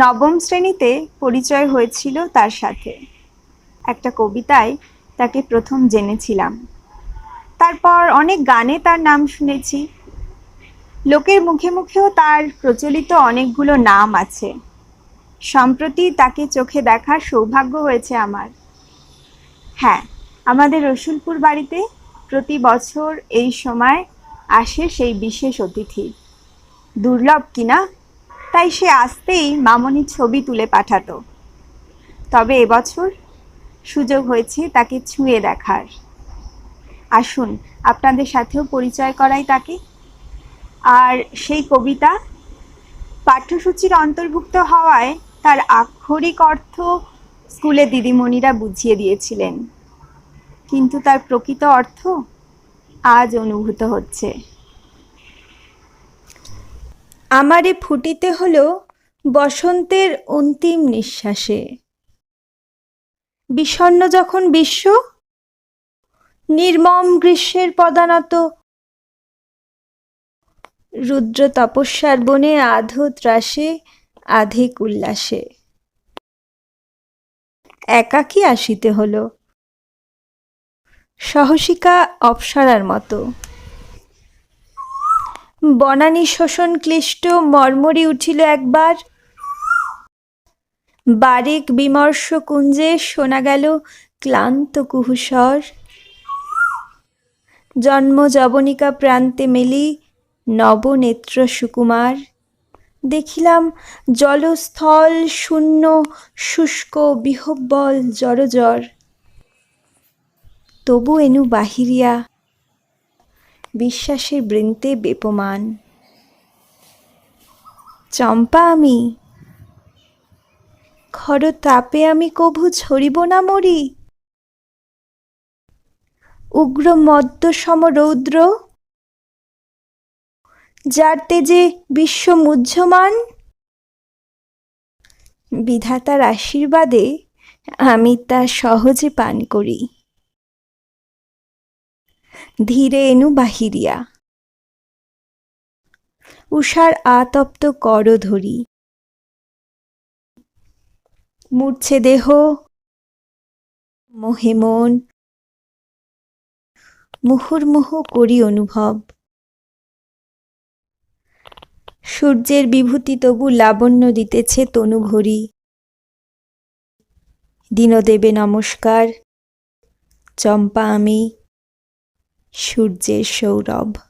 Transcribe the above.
নবম শ্রেণীতে পরিচয় হয়েছিল তার সাথে। একটা কবিতায় তাকে প্রথম জেনেছিলাম। তারপর অনেক গানে তার নাম শুনেছি। লোকের মুখে মুখেও তার প্রচলিত অনেকগুলো নাম আছে। সম্প্রতি তাকে চোখে দেখার সৌভাগ্য হয়েছে আমার। হ্যাঁ আমাদের রসুলপুর বাড়িতে প্রতি বছর এই সময় আসে সেই বিশেষ অতিথি। দুর্লভ কিনা তাই সে আসতেই মামনি ছবি তুলে পাঠাতো। তবে এবছর সুযোগ হয়েছে তাকে ছুঁয়ে দেখার। আসুন, আপনাদের সাথেও পরিচয় করাই তাকে। আর সেই কবিতা পাঠ্যসূচির অন্তর্ভুক্ত হওয়ায় তার আক্ষরিক অর্থ স্কুলে দিদিমণিরা বুঝিয়ে দিয়েছিলেন। কিন্তু তার প্রকৃত অর্থ আজ অনুভূত হচ্ছে। আমারে ফুটিতে হলো বসন্তের অন্তিম নিঃশ্বাসে। বিষণ্ণ যখন বিশ্ব, নির্মম গ্রীষ্মের পদানত। রুদ্র তপস্যার বনে আধো ত্রাসে, আধিক উল্লাসে। একাকী আসিতে হলো। সহসিকা অপসরার মতো। বনানী শোষণ ক্লিষ্ট মর্মরি উঠিল একবার। বারিক বিমর্ষ কুঞ্জে শোনা গেল ক্লান্ত কুহুসর জন্ম যবনিকা প্রান্তে মেলি নবনেত্র সুকুমার। দেখিলাম জলস্থল শূন্য শুষ্ক বিহব্বল জড়জর তবু এনু বাহিরিয়া বিশ্বাসের বৃন্তে বেপমান। চম্পা আমি, খর তাপে আমি কভু ছড়িব না মরি। উগ্র মদ্য সম রৌদ্র, যার তেজে বিশ্ব মুহ্যমান। বিধাতার আশীর্বাদে আমি তা সহজে পান করি। ধীরে এনু বাহিরিয়া। উষার আতপ্ত কর ধরি মূর্ছে দেহ, মোহে মন। মুহুর্মুহু করি অনুভব। সূর্যের বিভূতি তবু লাবণ্য দিতেছে তনুঘড়ি দীনদেবে নমস্কার, চম্পা আমি। সূর্যের সৌরভ।